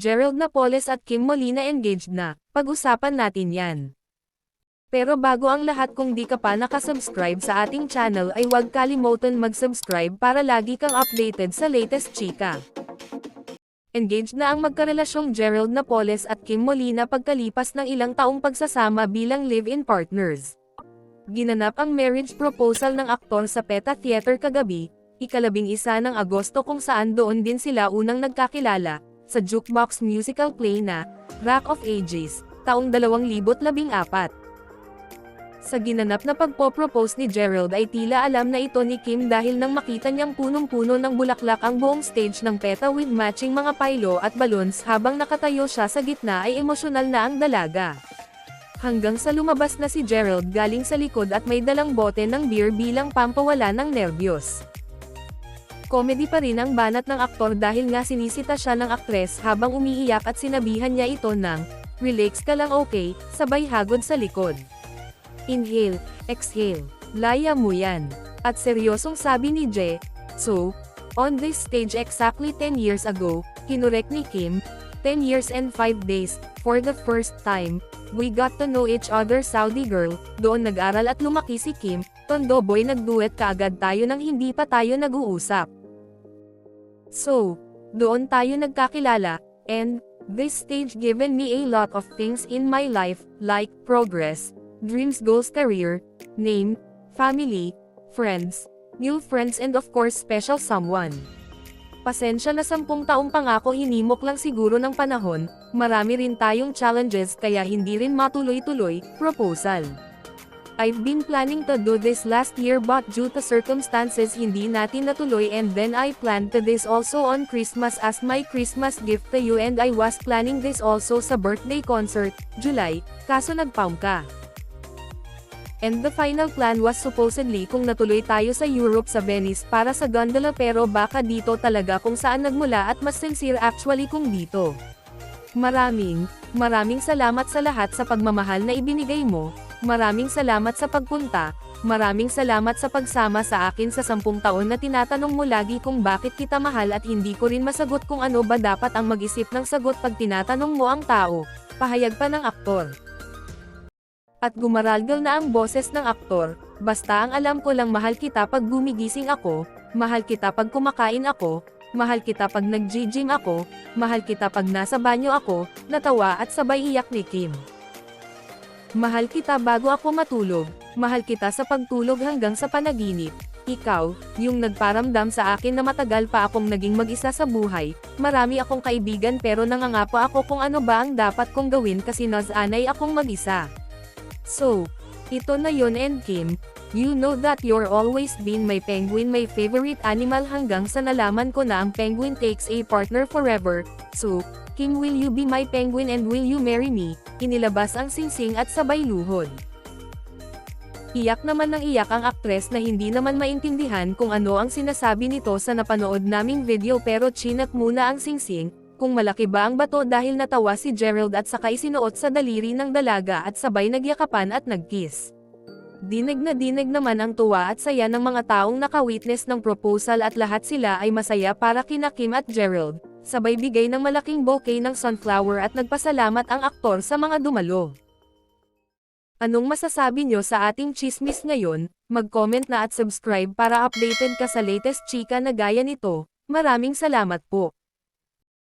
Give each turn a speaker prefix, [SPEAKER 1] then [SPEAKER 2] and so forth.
[SPEAKER 1] Gerald Napoles at Kim Molina engaged na, pag-usapan natin yan. Pero bago ang lahat kung di ka pa nakasubscribe sa ating channel ay huwag kalimutan mag-subscribe para lagi kang updated sa latest chika. Engaged na ang magkarelasyong Gerald Napoles at Kim Molina pagkalipas ng ilang taong pagsasama bilang live-in partners. Ginanap ang marriage proposal ng aktor sa PETA Theater kagabi, ikalabing isa ng Agosto kung saan doon din sila unang nagkakilala, sa jukebox musical play na, Rock of Ages, taong 2014. Sa ginanap na pagpo-propose ni Gerald ay tila alam na ito ni Kim dahil nang makita niyang punong-puno ng bulaklak ang buong stage ng PETA with matching mga pailo at balloons habang nakatayo siya sa gitna ay emosyonal na ang dalaga. Hanggang sa lumabas na si Gerald galing sa likod at may dalang bote ng beer bilang pampawala ng nervyos. Comedy pa rin ang banat ng aktor dahil nga sinisita siya ng aktres habang umiiyak at sinabihan niya ito ng, relax ka lang okay, sabay hagod sa likod. Inhale, exhale, laya mo yan. At seryosong sabi ni Je, so, on this stage exactly 10 years ago, kinurek ni Kim, 10 years and 5 days, for the first time, we got to know each other Saudi girl, doon nag-aral at lumaki si Kim, tondo boy nagduet kaagad tayo nang hindi pa tayo nag-uusap. So, doon tayo nagkakilala, and, this stage given me a lot of things in my life, like progress, dreams goals career, name, family, friends, new friends and of course special someone. Pasensya na sampung taong pangako hinimok lang siguro ng panahon, marami rin tayong challenges kaya hindi rin matuloy-tuloy, proposal. I've been planning to do this last year but due to circumstances hindi natin natuloy and then I planned to this also on Christmas as my Christmas gift to you and I was planning this also sa birthday concert, July, kaso nagpaum ka. And the final plan was supposedly kung natuloy tayo sa Europe sa Venice para sa gondola pero baka dito talaga kung saan nagmula at mas sincere actually kung dito. Maraming, maraming salamat sa lahat sa pagmamahal na ibinigay mo, maraming salamat sa pagpunta, maraming salamat sa pagsama sa akin sa sampung taon na tinatanong mo lagi kung bakit kita mahal at hindi ko rin masagot kung ano ba dapat ang mag-isip ng sagot pag tinatanong mo ang tao, pahayag pa ng aktor. At gumaralgal na ang boses ng aktor, basta ang alam ko lang mahal kita pag gumigising ako, mahal kita pag kumakain ako, mahal kita pag nag-gym ako, mahal kita pag nasa banyo ako, natawa at sabay iyak ni Kim. Mahal kita bago ako matulog, mahal kita sa pagtulog hanggang sa panaginip, ikaw, yung nagparamdam sa akin na matagal pa akong naging mag-isa sa buhay, marami akong kaibigan pero nangangako ako kung ano ba ang dapat kong gawin kasi nasanay akong mag-isa. So, ito na yon Kim, you know that you're always been my penguin my favorite animal hanggang sa nalaman ko na ang penguin takes a partner forever, so, Kim will you be my penguin and will you marry me, inilabas ang singsing at sabay luhod. Iyak naman ng iyak ang aktres na hindi naman maintindihan kung ano ang sinasabi nito sa napanood naming video pero chinat muna ang singsing, kung malaki ba ang bato dahil natawa si Gerald at saka isinuot sa daliri ng dalaga at sabay nagyakapan at nagkiss. Dinig na dinig naman ang tuwa at saya ng mga taong nakawitness ng proposal at lahat sila ay masaya para kina Kim at Gerald, sabay bigay ng malaking bouquet ng sunflower at nagpasalamat ang aktor sa mga dumalo. Anong masasabi nyo sa ating chismis ngayon? Mag-comment na at subscribe para updated ka sa latest chika na gaya nito. Maraming salamat po.